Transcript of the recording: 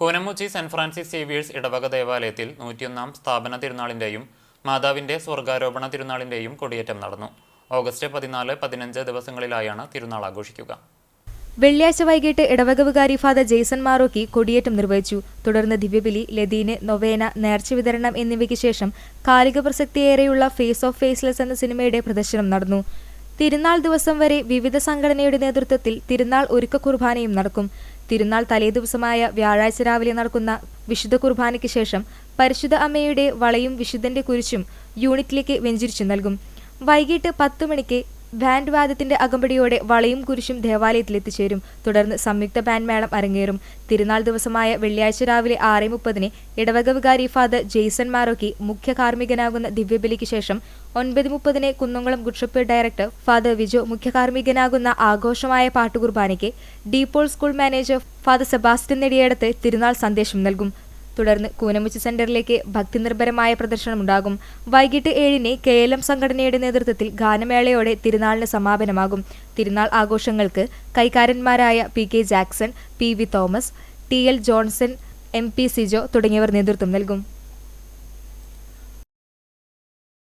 Koonamuchi saint Francis Xavier's ഇടവക ദേവാലയത്തിൽ നൂറ്റിയൊന്നാം സ്ഥാപന തിരുനാളിന്റെയും മാതാവിന്റെ സ്വർഗാരോപണ തിരുനാളിന്റെയും കൊടിയേറ്റം നടന്നു. ഓഗസ്റ്റ് പതിനാല് പതിനഞ്ച് ദിവസങ്ങളിലായാണ് തിരുനാൾ ആഘോഷിക്കുക. വെള്ളിയാഴ്ച വൈകിട്ട് ഇടവകവുകാരി ഫാദർ ജെയ്സൺ മാറോക്കി കൊടിയേറ്റം നിർവഹിച്ചു. തുടർന്ന് ദിവ്യബലി ലതീന് നൊവേന നേർച്ച വിതരണം എന്നിവയ്ക്ക് ശേഷം കാലിക പ്രസക്തിയേറെയുള്ള ഫേസ് ഓഫ് ഫേസ്ലെസ് എന്ന സിനിമയുടെ പ്രദർശനം നടന്നു. തിരുനാൾ ദിവസം വരെ വിവിധ സംഘടനയുടെ നേതൃത്വത്തിൽ തിരുനാൾ ഒരുക്ക കുർബാനയും നടക്കും. തിരുനാൾ തലേദിവസമായ വ്യാഴാഴ്ച രാവിലെ നടക്കുന്ന വിശുദ്ധ കുർബാനയ്ക്ക് ശേഷം പരിശുദ്ധ അമ്മയുടെ വളയും വിശുദ്ധന്റെ കുരിശും യൂണിറ്റിലേക്ക് വെഞ്ചിരിച്ചു നൽകും. വൈകിട്ട് പത്ത് മണിക്ക് ബാൻഡ് വാദത്തിന്റെ അകമ്പടിയോടെ വളയും കുരിശും ദേവാലയത്തിൽ എത്തിച്ചേരും തുടർന്ന് സംയുക്ത ബാൻഡ് മേളം അരങ്ങേറും. തിരുനാൾ ദിവസമായ വെള്ളിയാഴ്ച രാവിലെ ആറ് മുപ്പതിന് ഇടവക വികാരി ഫാദർ ജെയ്സൺ മാറോക്കി മുഖ്യ കാർമ്മികനാകുന്ന ദിവ്യബലിക്ക് ശേഷം ഒൻപത് മുപ്പതിന് Kunnamkulam Good Shepherd director father Vijo മുഖ്യ കാർമ്മികനാകുന്ന ആഘോഷമായ പാട്ടുകുർബാനയ്ക്ക് De Paul school manager father Sebastian Nediyedath തിരുനാൾ സന്ദേശം നൽകും. തുടർന്ന് കൂനമുച്ചി സെന്ററിലേക്ക് ഭക്തിനിർഭരമായ പ്രദർശനമുണ്ടാകും. വൈകിട്ട് ഏഴിന് കെ എൽ എം സംഘടനയുടെ നേതൃത്വത്തിൽ ഗാനമേളയോടെ തിരുനാളിന് സമാപനമാകും. തിരുനാൾ ആഘോഷങ്ങൾക്ക് കൈക്കാരന്മാരായ P K Jackson P V Thomas T L Johnson M P Sijo തുടങ്ങിയവർ നേതൃത്വം നൽകും.